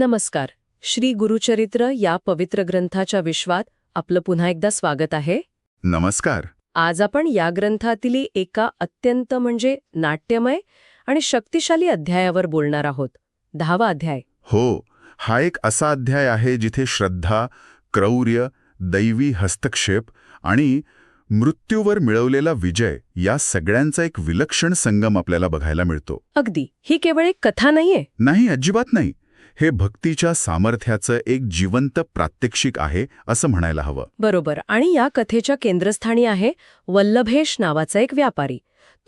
नमस्कार. श्री गुरुचरित्र या पवित्र ग्रंथाच्या विश्वात आपलं पुन्हा एकदा स्वागत आहे. नमस्कार. आज आपण या ग्रंथातील एका अत्यंत म्हणजे नाट्यमय आणि शक्तिशाली अध्यायावर बोलणार आहोत. दहावा अध्याय. हो हा एक असा अध्याय आहे जिथे श्रद्धा क्रौर्य दैवी हस्तक्षेप आणि मृत्यूवर मिळवलेला विजय या सगळ्यांचा एक विलक्षण संगम आपल्याला बघायला मिळतो. अगदी. ही केवळ एक कथा नाहीये. नाही अजिबात नाही. हे भक्तीच्या सामर्थ्याचं एक जिवंत प्रात्यक्षिक आहे असं म्हणायला हवं. बरोबर. आणि या कथेच्या केंद्रस्थानी आहे वल्लभेश नावाचा एक व्यापारी.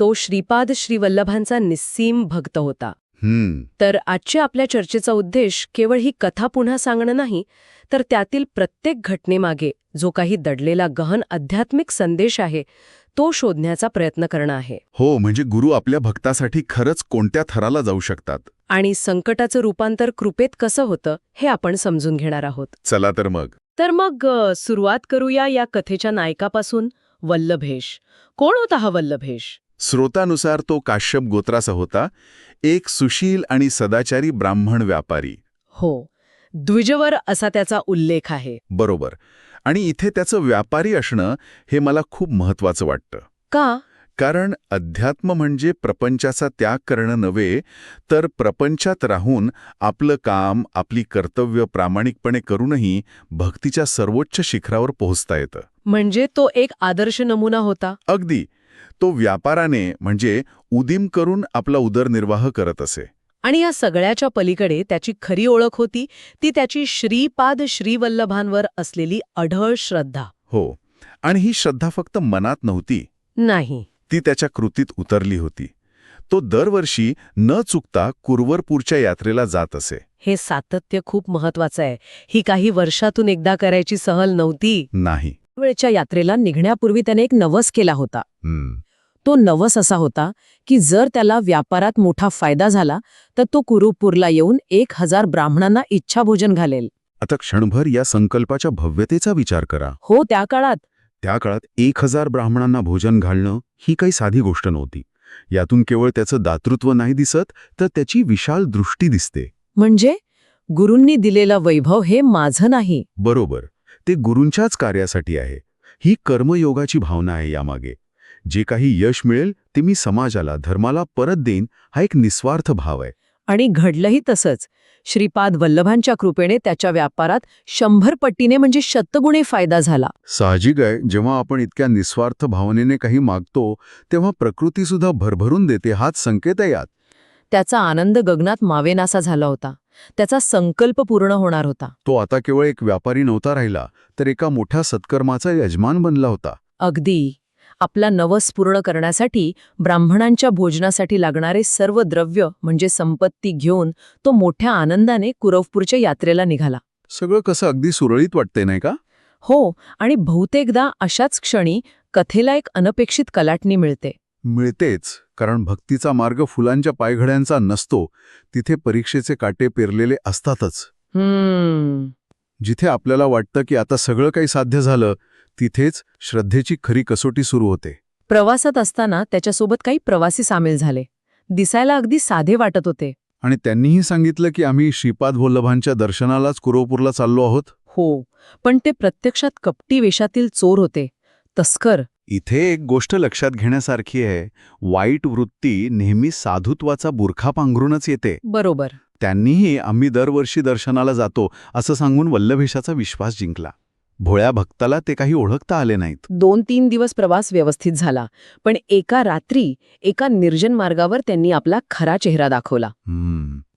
तो श्रीपाद श्रीवल्लभांचा निस्सीम भक्त होता. हम्म. तर आजच्या आपल्या चर्चेचा उद्देश केवळ ही कथा पुन्हा सांगणं नाही तर त्यातील प्रत्येक घटनेमागे जो काही दडलेला गहन आध्यात्मिक संदेश आहे तो शोधण्याचा प्रयत्न करणं आहे. हो म्हणजे गुरु आपल्या भक्तासाठी खरंच कोणत्या थराला जाऊ शकतात? आणि संकटाचं रूपांतर कृपेत कसं होतं हे आपण समजून घेणार आहोत. चला तर मग. तर मग सुरुवात करूया या कथेच्या नायकापासून. वल्लभेश. कोण होता हा वल्लभेश? स्रोतानुसार तो काश्यप गोत्राचा होता एक सुशील आणि सदाचारी ब्राह्मण व्यापारी. हो. द्विजवर असा त्याचा उल्लेख आहे. बरोबर. आणि इथे त्याचं व्यापारी असणं हे मला खूप महत्वाचं वाटतं. का? कारण अध्यात्म म्हणजे प्रपंचाचा त्याग करणं नव्हे तर प्रपंचात राहून आपलं काम आपली कर्तव्य प्रामाणिकपणे करूनही भक्तीच्या सर्वोच्च शिखरावर पोहोचता येतं. म्हणजे तो एक आदर्श नमुना होता? अगदी. तो व्यापाराने म्हणजे उदीम करून आपला उदरनिर्वाह करत असे. आणि या सगळ्याच्या पलीकडे त्याची खरी ओळख होती ती त्याची श्रीपाद श्रीवल्लभांवर असलेली अढळ श्रद्धा. हो. आणि ही श्रद्धा फक्त मनात नव्हती. नाही. ती त्याच्या कृतीत उतरली होती. तो दरवर्षी न चुकता कुरवरपूरच्या यात्रेला जात असे. हे सातत्य खूप महत्वाचं आहे. ही काही वर्षातून एकदा करायची सहल नव्हती. नाही. वेळच्या यात्रेला निघण्यापूर्वी त्याने एक नवस केला होता. तो नवस असा होता की जर त्याला व्यापारात मोठा फायदा झाला तर तो कुरुपूरला येऊन एक हजार ब्राह्मणांना इच्छाभोजन घालेल. आता क्षणभर या संकल्पाच्या भव्यतेचा विचार करा. हो त्या काळात. त्या काळात एक हजार ब्राह्मणांना भोजन घालणं ही काही साधी गोष्ट नव्हती. यातून केवळ त्याचं दातृत्व नाही दिसत तर त्याची विशाल दृष्टी दिसते. म्हणजे? गुरूंनी दिलेलं वैभव हे माझं नाही. बरोबर. ते गुरूंच्याच कार्यासाठी आहे. ही कर्मयोगाची भावना आहे यामागे. जे काही यश मिळेल ते मी समाजाला धर्माला परत देईन हा एक निस्वार्थ भाव आहे. आणि घडलंही तसंच. श्रीपाद वल्लभांच्या कृपेने त्याच्या व्यापारात शंभर पट्टीने म्हणजे शतगुणे फायदा झाला. साहजिक आहे जेव्हा आपण इतक्या निस्वार्थ भावनेने काही मागतो तेव्हा प्रकृतीसुद्धा भरभरून देते हाच संकेत आहे यात. त्याचा आनंद गगनात मावेनासा झाला होता. त्याचा संकल्प पूर्ण होणार होता. तो आता केवळ एक व्यापारी नव्हता राहिला तर एका मोठ्या सत्कर्माचा यजमान बनला होता. अगदी. आपला नवस पूर्ण करण्यासाठी ब्राह्मणांच्या भोजनासाठी लागणारे सर्व द्रव्य म्हणजे संपत्ती घेऊन तो मोठ्या आनंदाने कुरवपूरच्या यात्रेला निघाला. सगळं कसं अगदी सुरळीत वाटतंय नाही का? हो आणि बहुतेकदा अशाच क्षणी कथेला एक अनपेक्षित कलाटणी मिळते. मिळतेच कारण भक्तीचा मार्ग फुलांच्या पायघड्यांचा नसतो तिथे परीक्षेचे काटे पेरलेले असतातच. जिथे आपल्याला वाटतं की आता सगळं काही साध्य झालं तिथेच श्रद्धेची खरी कसोटी सुरू होते. प्रवासात असताना त्याच्यासोबत काही प्रवासी सामील झाले. दिसायला अगदी साधे वाटत होते. आणि त्यांनीही सांगितलं की आम्ही श्रीपाद वल्लभांच्या दर्शनालाच कुरोपूरला चाललो आहोत. हो पण ते प्रत्यक्षात कपटी वेशातील चोर होते. तस्कर. इथे एक गोष्ट लक्षात घेण्यासारखी आहे. वाईट वृत्ती नेहमी साधुत्वाचा बुरखा पांघरूनच येते. बरोबर. त्यांनीही आम्ही दरवर्षी दर्शनाला जातो असं सांगून वल्लभेशाचा विश्वास जिंकला. भोळ्या भक्ताला ते काही ओळखता आले नाहीत. दोन तीन दिवस प्रवास व्यवस्थित झाला पण एका रात्री एका निर्जन मार्गावर त्यांनी आपला खरा चेहरा दाखवला.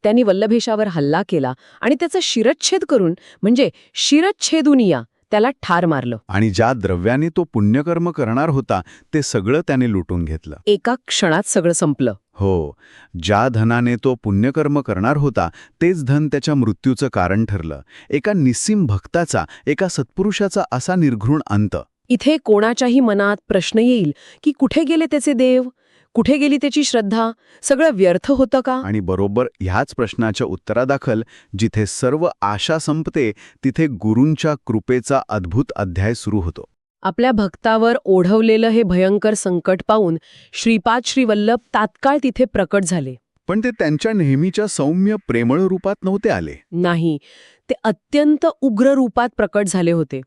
त्यांनी वल्लभेशावर हल्ला केला आणि त्याचा शिरच्छेद करून म्हणजे शिरच्छेदुनिया त्याला ठार मारलं. आणि ज्या द्रव्याने तो पुण्यकर्म करणार होता ते सगळं त्याने लुटून घेतलं. एका क्षणात सगळं संपलं. हो ज्या धनाने तो पुण्यकर्म करणार होता तेच धन त्याच्या मृत्यूचं कारण ठरलं. एका निस्सीम भक्ताचा एका सत्पुरुषाचा असा निर्घृण अंत. इथे कोणाच्याही मनात प्रश्न येईल की कुठे गेले त्याचे देव? कुठे गेली त्याची श्रद्धा? सगळं व्यर्थ होतं का? आणि बरोबर ह्याच प्रश्नाच्या उत्तरादाखल जिथे सर्व आशा संपते तिथे गुरूंच्या कृपेचा अद्भुत अध्याय सुरू होतो. आपल्या भक्तावर ओढवलेलं हे भयंकर संकट पाहून श्रीपाद श्रीवल्लभ तात्काळ तिथे प्रकट झाले. पण ते त्यांच्या नेहमीच्या सौम्य प्रेमळ रूपात नव्हते आले. नाही ते अत्यंत उग्र रूपात प्रकट झाले होते.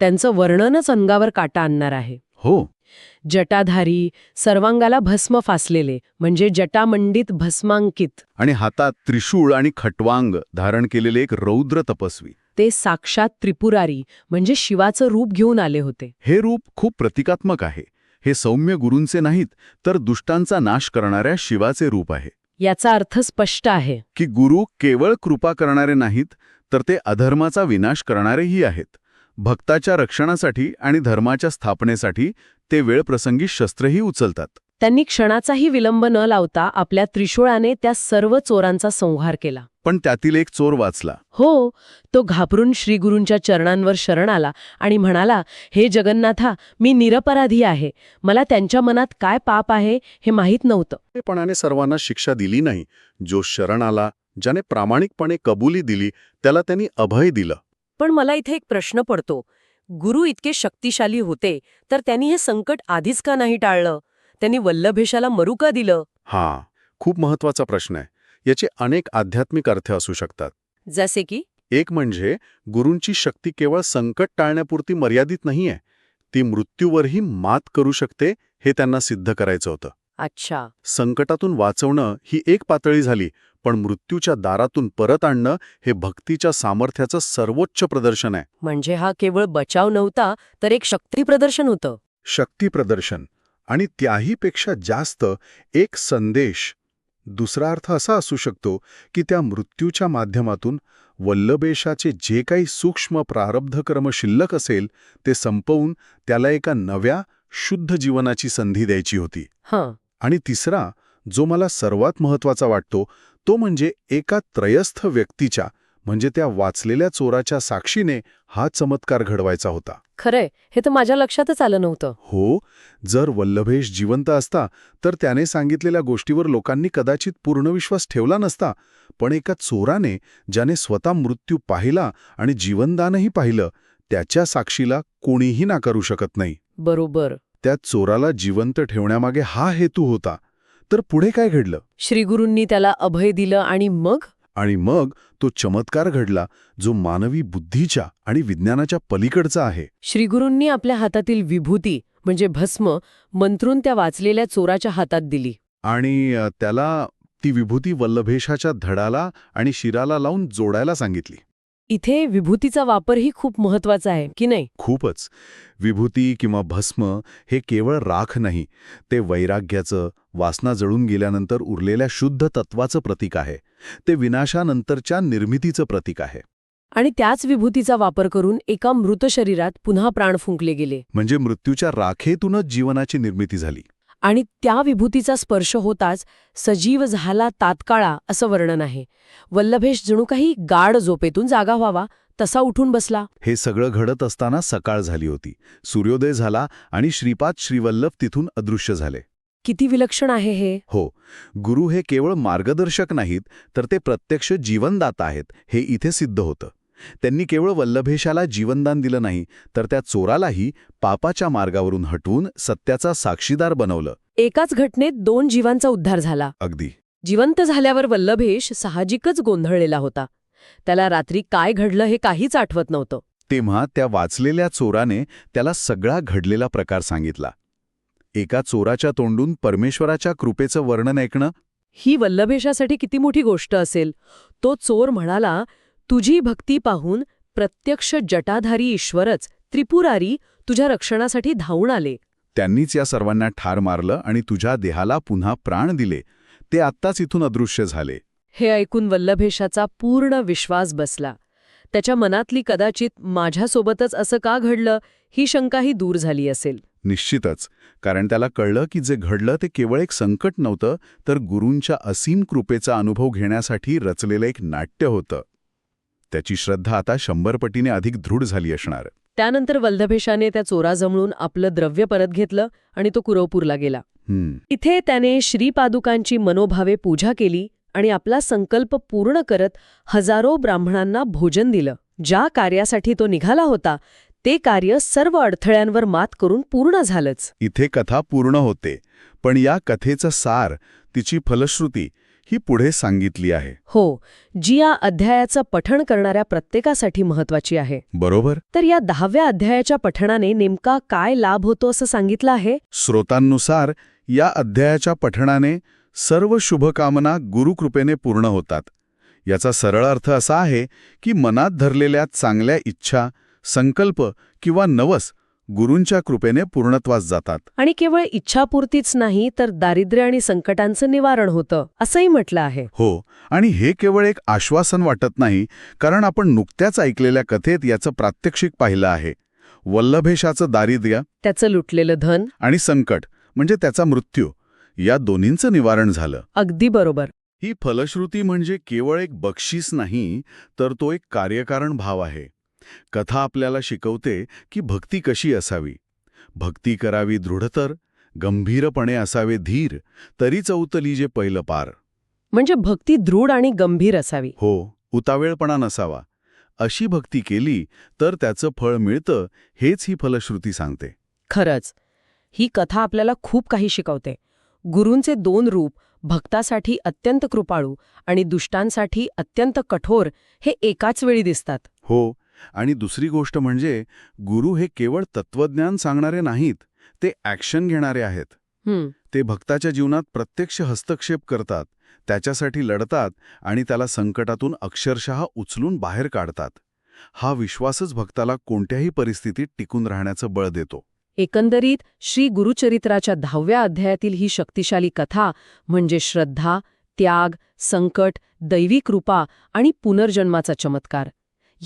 त्यांचं वर्णनच अंगावर काटा आणणार आहे. हो. जटाधारी सर्वांगाला भस्म फासलेले म्हणजे जटामंडित भस्मांकित. आणि हातात त्रिशूळ आणि खटवांग धारण केलेले एक रौद्र तपस्वी. ते साक्षात त्रिपुरारी म्हणजे शिवाचं रूप घेऊन आले होते. हे रूप खूप प्रतिकात्मक आहे. हे सौम्य गुरूंचे नाहीत तर दुष्टांचा नाश करणाऱ्या शिवाचे रूप आहे. याचा अर्थ स्पष्ट आहे. की गुरु केवळ कृपा करणारे नाहीत तर ते अधर्माचा विनाश करणारेही आहेत. भक्ताच्या रक्षणासाठी आणि धर्माच्या स्थापनेसाठी ते वेळप्रसंगी शस्त्रही उचलतात. त्यांनी क्षणाचाही विलंब न लावता आपल्या त्रिशूळाने त्या सर्व चोरांचा संहार केला. पण त्यातील एक चोर वाचला. हो तो घाबरून श्रीगुरूंच्या चरणांवर शरण आला आणि म्हणाला हे जगन्नाथा मी निरपराधी आहे. मला त्यांच्या मनात काय पाप आहे हे माहीत नव्हतं. पणाने सर्वांना शिक्षा दिली नाही. जो शरण आला ज्याने प्रामाणिकपणे कबुली दिली त्याला त्यांनी अभय दिलं. पण मला इथे एक प्रश्न पडतो. गुरु इतके शक्तिशाली होते तर त्यांनी हे संकट आधीच का नाही टाळलं? त्यांनी वल्लभेशाला मरू का दिलं. हा खूप महत्त्वाचा प्रश्न आहे. याचे अनेक आध्यात्मिक अर्थ असू शकतात. जसे की? एक म्हणजे गुरूंची शक्ती केवळ संकट टाळण्यापुरती मर्यादित नाहीये. ती मृत्यूवरही मात करू शकते हे त्यांना सिद्ध करायचं होतं. अच्छा. संकटातून वाचवणं ही एक पातळी झाली पण मृत्यूच्या दारातून परत आणणं हे भक्तीच्या सामर्थ्याचं सर्वोच्च प्रदर्शन आहे. म्हणजे हा केवळ बचाव नव्हता तर एक शक्ती प्रदर्शन होतं. शक्ती प्रदर्शन. आणि त्याहीपेक्षा जास्त एक संदेश दुसरा अर्थ असा असू शकतो की त्या मृत्यूच्या माध्यमातून वल्लभेशाचे जे काही सूक्ष्म प्रारब्ध कर्म शिल्लक असेल ते संपवून त्याला एका नव्या शुद्ध जीवनाची संधी द्यायची होती. हां. आणि तिसरा जो मला सर्वात महत्त्वाचा वाटतो तो म्हणजे एका त्रयस्थ व्यक्तीच्या म्हणजे त्या वाचलेल्या चोराच्या साक्षीने हा चमत्कार घडवायचा होता. खरंय हे तर माझ्या लक्षातच आलं नव्हतं. हो? जर वल्लभेश जिवंत असता तर त्याने सांगितलेल्या गोष्टीवर लोकांनी कदाचित पूर्ण विश्वास ठेवला नसता पण एका चोराने ज्याने स्वतः मृत्यू पाहिला आणि जीवनदानही पाहिलं त्याच्या साक्षीला कोणीही नाकारू शकत नाही. बरोबर. त्या चोराला जिवंत ठेवण्यामागे हा हेतू होता. तर पुढे काय घडलं? श्रीगुरूंनी त्याला अभय दिलं आणि मग? आणि मग तो चमत्कार घडला जो मानवी बुद्धीच्या आणि विज्ञानाच्या पलीकडचा आहे. श्रीगुरूंनी आपल्या हातातील विभूती म्हणजे भस्म मंत्रून त्या वाचलेल्या चोराच्या हातात दिली. आणि त्याला ती विभूती वल्लभेशाच्या धडाला आणि शिराला लावून जोडायला सांगितली. इथे विभूतीचा वापरही खूप महत्त्वाचा आहे की नाही? खूपच. विभूती किंवा भस्म हे केवळ राख नाही ते वैराग्याचं वासना जळून गेल्यानंतर उरलेल्या शुद्ध तत्वाचं प्रतीक आहे. ते विनाशानंतरच्या निर्मितीचं प्रतीक आहे. आणि त्याच विभूतीचा वापर करून एका मृत शरीरात पुन्हा प्राण फुंकले गेले. म्हणजे मृत्यूच्या राखेतूनच जीवनाची निर्मिती झाली. आणि त्या विभूतीचा स्पर्श होताच सजीव झाला तात्काळा असं वर्णन आहे. वल्लभेश जणू काही गाढ झोपेतून जागा व्हावा तसा उठून बसला. हे सगळं घडत असताना सकाळ झाली होती. सूर्योदय झाला आणि श्रीपाद श्रीवल्लभ तिथून अदृश्य झाले. किती विलक्षण आहे हे? हो. गुरु हे केवळ मार्गदर्शक नाहीत तर ते प्रत्यक्ष जीवनदाता आहेत हे इथे सिद्ध होतं. त्यांनी केवळ वल्लभेशाला जीवनदान दिलं नाही तर त्या चोरालाही पापाच्या मार्गावरून हटवून सत्याचा साक्षीदार बनवलं. एकाच घटनेत दोन जीवांचा उद्धार झाला. अगदी. जिवंत झाल्यावर वल्लभेश साहजिकच गोंधळलेला होता. त्याला रात्री काय घडलं हे काहीच आठवत नव्हतं. तेव्हा त्या वाचलेल्या चोराने त्याला सगळा घडलेला प्रकार सांगितला. एका चोराच्या तोंडून परमेश्वराच्या कृपेचं वर्णन ऐकणं? ही वल्लभेशासाठी किती मोठी गोष्ट असेल. तो चोर म्हणाला तुझी भक्ती पाहून प्रत्यक्ष जटाधारी ईश्वरच त्रिपुरारी तुझ्या रक्षणासाठी धावून आले. त्यांनीच या सर्वांना ठार मारलं आणि तुझ्या देहाला पुन्हा प्राण दिले. ते आत्ताच इथून अदृश्य झाले. हे ऐकून वल्लभेशाचा पूर्ण विश्वास बसला. त्याच्या मनातली कदाचित माझ्यासोबतच असं का घडलं ही शंकाही दूर झाली असेल. निश्चितच. कारण त्याला कळलं की जे घडलं ते केवळ एक संकट नव्हतं तर गुरूंच्या असीम कृपेचा अनुभव घेण्यासाठी रचलेलं एक नाट्य होतं. त्याची श्रद्धा आता शंभर पटीने अधिक दृढ झाली असणार. त्यानंतर वल्लभेशाने त्या चोराजमळून आपलं द्रव्य परत घेतलं आणि तो कुरवपूरला गेला. इथे त्याने श्रीपादुकांची मनोभावे पूजा केली आणि आपला संकल्प पूर्ण करत हजारो ब्राह्मणांना भोजन दिलं ज्या कार्यासाठी तो निघाला होता ते कार्य सर्व अडथळ्यांवर मात करून पूर्ण झालंच. इथे कथा पूर्ण होते पण या कथेचं सार तिची फलश्रुती ही पुढे सांगितली आहे. हो जी या अध्यायाचं पठण करणाऱ्या प्रत्येकासाठी महत्वाची आहे. बरोबर? तर या दहाव्या अध्यायाच्या पठणाने नेमका काय लाभ होतो असं सांगितलं आहे? स्रोतांनुसार या अध्यायाच्या पठणाने सर्व शुभकामना गुरुकृपेने पूर्ण होतात. याचा सरळ अर्थ असा आहे की मनात धरलेल्या चांगल्या इच्छा संकल्प किंवा नवस गुरूंच्या कृपेने पूर्णत्वास जातात. आणि केवळ इच्छापूर्तीच नाही तर दारिद्र्य आणि संकटांचं निवारण होतं असंही म्हटलं आहे. हो आणि हे केवळ एक आश्वासन वाटत नाही कारण आपण नुकत्याच ऐकलेल्या कथेत याचं प्रात्यक्षिक पाहिलं आहे. वल्लभेशाचं दारिद्र्य त्याचं लुटलेलं धन आणि संकट म्हणजे त्याचा मृत्यू या दोन्हींचं निवारण झालं. अगदी बरोबर. ही फलश्रुती म्हणजे केवळ एक बक्षीस नाही तर तो एक कार्यकारण भाव आहे. कथा आपल्याला शिकवते की भक्ती कशी असावी. भक्ती करावी दृढतर गंभीरपणे असावे धीर तरी चौतली जे पहिलं पार. म्हणजे भक्ती दृढ आणि गंभीर असावी. हो उतावेळपणा नसावा. अशी भक्ती केली तर त्याचं फळ मिळतं हेच ही फलश्रुती सांगते. खरंच ही कथा आपल्याला खूप काही शिकवते. गुरूंचे दोन रूप भक्तासाठी अत्यंत कृपाळू आणि दुष्टांसाठी अत्यंत कठोर हे एकाच वेळी दिसतात. हो आणि दुसरी गोष्ट म्हणजे गुरु हे केवळ तत्वज्ञान सांगणारे नाहीत ते ॲक्शन घेणारे आहेत. ते भक्ताच्या जीवनात प्रत्यक्ष हस्तक्षेप करतात त्याच्यासाठी लढतात आणि त्याला संकटातून अक्षरशः उचलून बाहेर काढतात. हा विश्वासच भक्ताला कोणत्याही परिस्थितीत टिकून राहण्याचं बळ देतो. एकंदरीत श्री गुरुचरित्राच्या दहाव्या अध्यायातील ही शक्तिशाली कथा म्हणजे श्रद्धा त्याग संकट दैवी कृपा आणि पुनर्जन्माचा चमत्कार.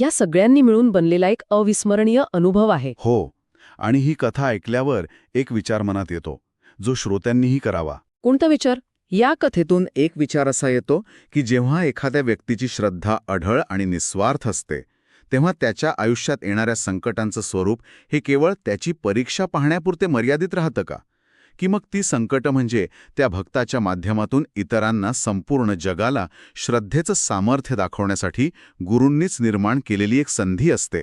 या सगळ्यांनी मिळून बनलेला एक अविस्मरणीय अनुभव आहे. हो आणि ही कथा ऐकल्यावर एक विचार मनात येतो जो श्रोत्यांनीही करावा. कोणता विचार? या कथेतून एक विचार असा येतो की जेव्हा एखाद्या व्यक्तीची श्रद्धा अढळ आणि निस्वार्थ असते तेव्हा त्याच्या आयुष्यात येणाऱ्या संकटांचं स्वरूप हे केवळ त्याची परीक्षा पाहण्यापुरते मर्यादित राहतं का? की मग ती संकट म्हणजे त्या भक्ताच्या माध्यमातून इतरांना संपूर्ण जगाला श्रद्धेचं सामर्थ्य दाखवण्यासाठी गुरूंनीच निर्माण केलेली एक संधी असते.